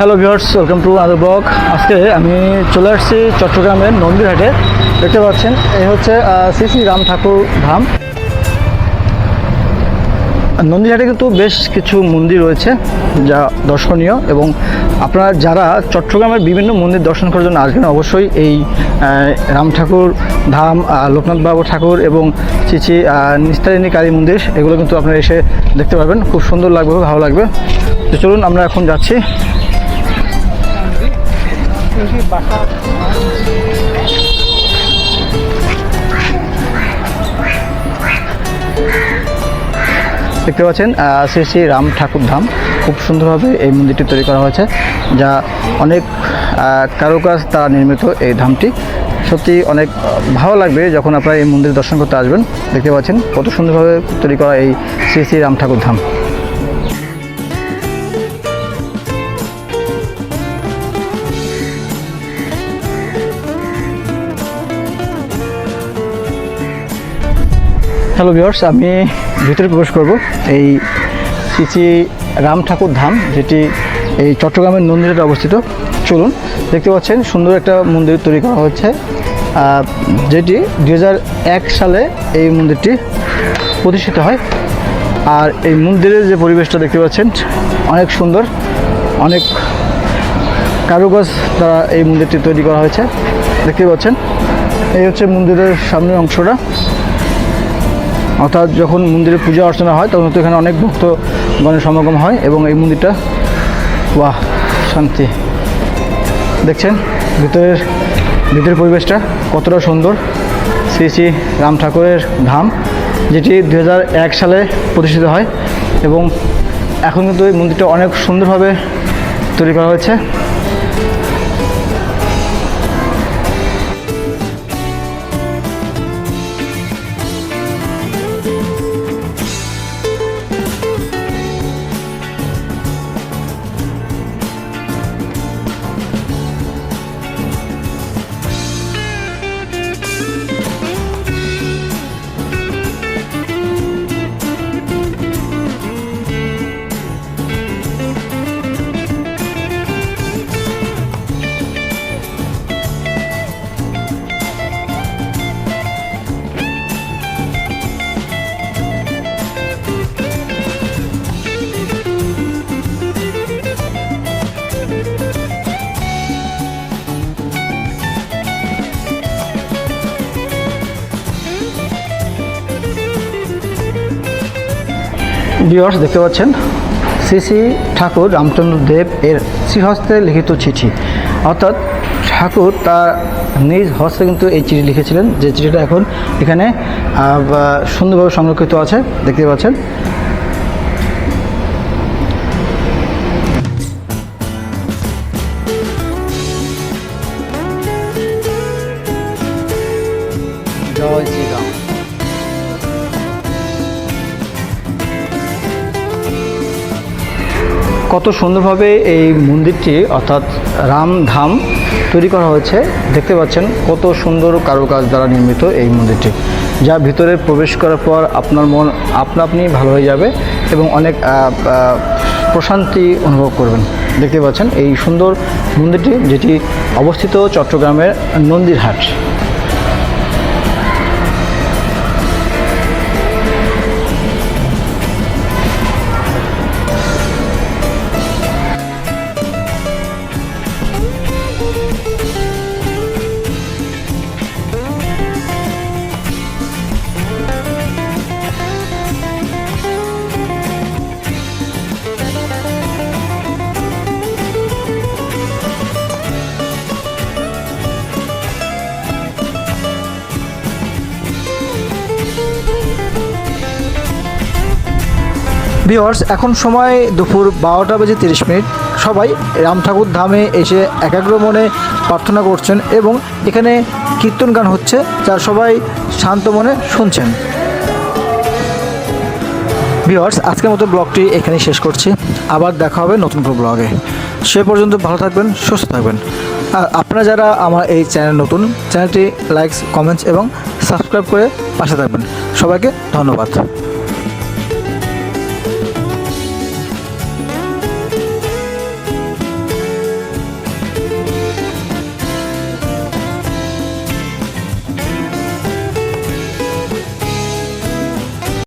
Hello viewers welcome to other blog আজকে আমি চলে আসছি চট্টগ্রামের নন্দীরহাটে। দেখতে পাচ্ছেন, এই হচ্ছে শ্রী শ্রী রাম ঠাকুর ধাম। নন্দীরহাটে কিন্তু বেশ কিছু মন্দির রয়েছে, যা দর্শনীয় এবং আপনারা যারা চট্টগ্রামের বিভিন্ন মন্দির দর্শন করার জন্য আসবেন, অবশ্যই এই রাম ঠাকুর ধাম লোকনাথ বাবু ঠাকুর এবং চিচি নিস্তারিণী কালী মন্দির, এগুলো কিন্তু আপনারা এসে দেখতে পারবেন। খুব সুন্দর লাগবে ভালো লাগবে। তো চলুন, আমরা এখন যাচ্ছি। দেখতে পাচ্ছেন শ্রী শ্রী রাম ঠাকুর ধাম। খুব সুন্দরভাবে এই মন্দিরটি তৈরি করা হয়েছে, যা অনেক কারুকাজ দ্বারা নির্মিত এই ধামটি। সত্যি অনেক ভালো লাগবে যখন আপনারা এই মন্দির দর্শন করতে আসবেন। দেখতে পাচ্ছেন, কত সুন্দরভাবে তৈরি করা এই শ্রী শ্রী রাম ঠাকুর ধাম। হ্যালো ভিউয়ার্স আমি ভিতরে প্রবেশ করব। এই শ্রী রাম ঠাকুর ধাম, যেটি এই চট্টগ্রামের নন্দিরাতে অবস্থিত। চলুন, দেখতে পাচ্ছেন সুন্দর একটা মন্দির তৈরি করা হচ্ছে যেটি দু হাজার এক সালে এই মন্দিরটি প্রতিষ্ঠিত হয়। আর এই মন্দিরের যে পরিবেশটা দেখতে পাচ্ছেন, অনেক সুন্দর, অনেক কারুকাজ দ্বারা এই মন্দিরটি তৈরি করা হয়েছে। দেখতে পাচ্ছেন, এই হচ্ছে মন্দিরের সামনের অংশটা। অর্থাৎ যখন মন্দিরে পূজা অর্চনা হয়, তখন তো এখানে অনেক ভক্তগণের সমাগম হয় এবং এই মন্দিরটা বাহ শান্তি। দেখছেন? ভিতরের ভিতরের পরিবেশটা কতটা সুন্দর। শ্রী শ্রী রাম ঠাকুরের ধাম, যেটি দু হাজার এক সালে প্রতিষ্ঠিত হয় এবং এখন কিন্তু এই মন্দিরটা অনেক সুন্দরভাবে তৈরি করা হয়েছে। ভিউয়ার্স, দেখতে পাচ্ছেন? শ্রী ঠাকুর রামচন্দ্র দেব এর শ্রীহস্তে লিখিত চিঠি। অর্থাৎ ঠাকুর তার নিজ হস্তে কিন্তু এই চিঠি লিখেছিলেন। যে চিঠিটা এখন এখানে সুন্দরভাবে সংরক্ষিত আছে। দেখতে পাচ্ছেন? জয় কত সুন্দরভাবে এই মন্দিরটি, অর্থাৎ রামধাম তৈরি করা হয়েছে, দেখতে পাচ্ছেন কত সুন্দর কারুকাজ দ্বারা নির্মিত এই মন্দিরটি, যা ভিতরে প্রবেশ করার পর আপনার মন, আপনা আপনি ভালো হয়ে যাবে এবং অনেক প্রশান্তি অনুভব করবেন। দেখতে পাচ্ছেন এই সুন্দর মন্দিরটি, যেটি অবস্থিত চট্টগ্রামের নন্দীরহাট। ভিওর্স এখন সময় দুপুর বারোটা বেজে তিরিশ মিনিট। সবাই রাম ঠাকুর ধামে এসে একাগ্র মনে প্রার্থনা করছেন এবং এখানে কীর্তন গান হচ্ছে যা সবাই শান্ত মনে শুনছেন। ভিওর্স আজকের মতো ব্লগটি এখানেই শেষ করছি। আবার দেখা হবে নতুন কোনো ব্লগে। সে পর্যন্ত ভালো থাকবেন, সুস্থ থাকবেন। আর আপনারা যারা আমার এই চ্যানেল নতুন, চ্যানেলটি লাইকস কমেন্টস এবং সাবস্ক্রাইব করে পাশে থাকবেন। সবাইকে ধন্যবাদ।